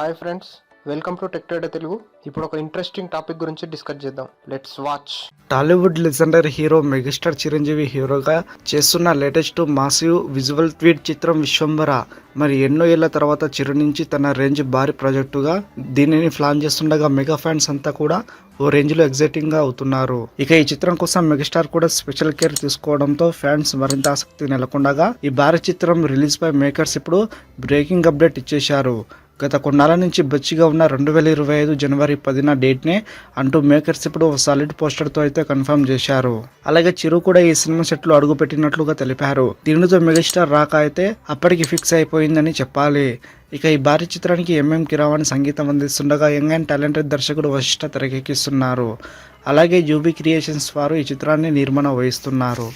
Hi friends welcome to tech trader Telugu ఇప్పుడు ఒక interesting topic గురించి డిస్కస్ చేద్దాం. Let's watch Tollywood legendary hero megastar Chiranjeevi హీరోగా చేస్తున్న లేటెస్ట్ మాసివ్ విజువల్ ట్వీట్ చిత్రం విశ్వంబర మరి ఎన్నో ఏళ్ళ తర్వాత చిరు నుంచి తన రేంజ్ భారీ ప్రాజెక్టుగా దీనిని ప్లాన్ చేస్తుండగా మెగా ఫ్యాన్స్ అంతా కూడా ఓ రేంజ్లో ఎగ్జైటింగ్గా అవుతున్నారు. ఇక ఈ చిత్రం కోసం మెగాస్టార్ కూడా స్పెషల్ కేర్ తీసుకోవడంతో ఫ్యాన్స్ మరింత ఆసక్తి నెలకొండగా ఈ భారీ చిత్రం రిలీజ్ పై మేకర్స్ ఇప్పుడు బ్రేకింగ్ అప్డేట్ ఇచ్చేశారు. గత కొన్నాళ్ళ నుంచి బొచ్చిగా ఉన్న రెండు వేల ఇరవై ఐదు జనవరి పదిన డేట్నే అంటూ మేకర్స్ ఇప్పుడు ఒక సాలిడ్ పోస్టర్తో అయితే కన్ఫర్మ్ చేశారు. అలాగే చిరు కూడా ఈ సినిమా సెట్లో అడుగు పెట్టినట్లుగా తెలిపారు. దీనితో మెగాస్టార్ రాక అయితే అప్పటికి ఫిక్స్ అయిపోయిందని చెప్పాలి. ఇక ఈ భారీ చిత్రానికి ఎంఎం కిరావాణి సంగీతం అందిస్తుండగా యంగ్ అండ్ టాలెంటెడ్ దర్శకుడు వశిష్ట తెరకెక్కిస్తున్నారు. అలాగే యూబీ క్రియేషన్స్ వారు ఈ చిత్రాన్ని నిర్మాణం వహిస్తున్నారు.